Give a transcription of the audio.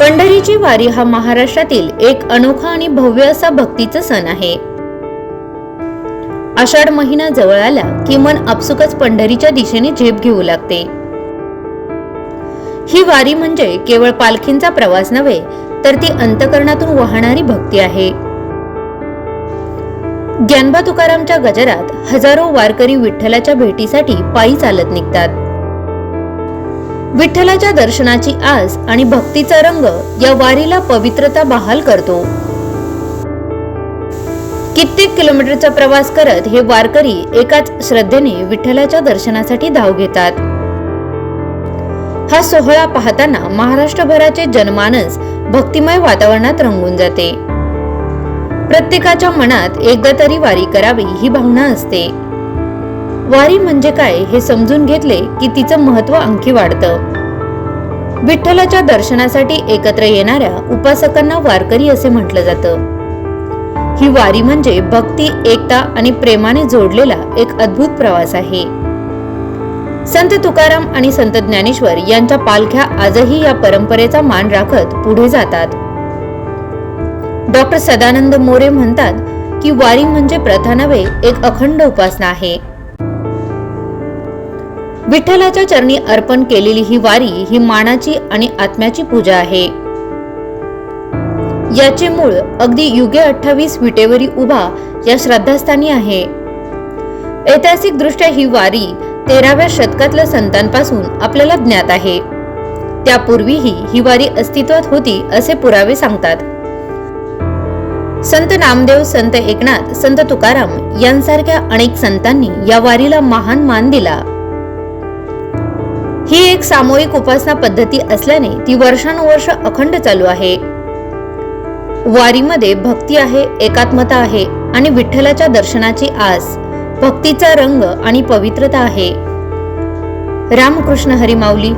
पंढरीची वारी हा महाराष्ट्रातील एक अनोखा आणि भव्य असा भक्तीचा सण आहे. आषाढ महिना जवळ आला की मन आपसुकच पंढरीच्या दिशेने झेप घेऊ लागते. ही वारी म्हणजे केवळ पालखींचा प्रवास नव्हे तर ती अंतकरणातून वाहणारी भक्ती आहे. ज्ञानबा तुकारामच्या गजरात हजारो वारकरी विठ्ठलाच्या भेटीसाठी पायी चालत निघतात. विठ्ठलाच्या दर्शनाची आस आणि भक्तीचा रंग या वारीला पवित्रता बहाल करतो. कित्येक किलोमीटरचा प्रवास करत हे वारकरी एकाच श्रद्धेने विठ्ठलाच्या दर्शनासाठी धाव घेतात. हा सोहळा पाहताना महाराष्ट्रभराचे जनमानस भक्तिमय वातावरणात रंगून जाते. प्रत्येकाच्या मनात एकदा तरी वारी करावी ही भावना असते. वारी म्हणजे काय हे समजून घेतले की तिचं महत्त्व आणखी वाढतं. विठ्ठलाच्या दर्शनासाठी एकत्र येणाऱ्या उपासकांना वारकरी असे म्हटलं जातं. ही वारी म्हणजे भक्ती एकता आणि प्रेमाने जोडलेला एक अद्भुत प्रवास आहे. संत तुकाराम आणि संत ज्ञानेश्वर यांच्या पालख्या आजही या परंपरेचा मान राखत पुढे जातात. डॉक्टर सदानंद मोरे म्हणतात की वारी म्हणजे प्रथा नव्हे एक अखंड उपासना आहे. विठ्ठलाच्या चरणी अर्पण केलेली ही वारी ही मानाची आणि आत्म्याची पूजा आहे. याचे मूळ अगदी युगे अठ्ठावीस विटेवरी उभा या श्रद्धास्थानी आहे. ऐतिहासिक दृष्ट्या ही वारी तेराव्या शतकातल्या संतांपासून आपल्याला ज्ञात आहे. त्यापूर्वीही ही वारी अस्तित्वात होती असे पुरावे सांगतात. संत नामदेव संत एकनाथ संत तुकाराम यांसारख्या अनेक संतांनी या वारीला महान मान दिला. ही एक सामूहिक उपासना पद्धती असल्याने ती वर्षानुवर्ष अखंड चालू आहे. वारीमध्ये भक्ती आहे एकात्मता आहे आणि विठ्ठलाच्या दर्शनाची आस भक्तीचा रंग आणि पवित्रता आहे. रामकृष्ण हरिमाऊली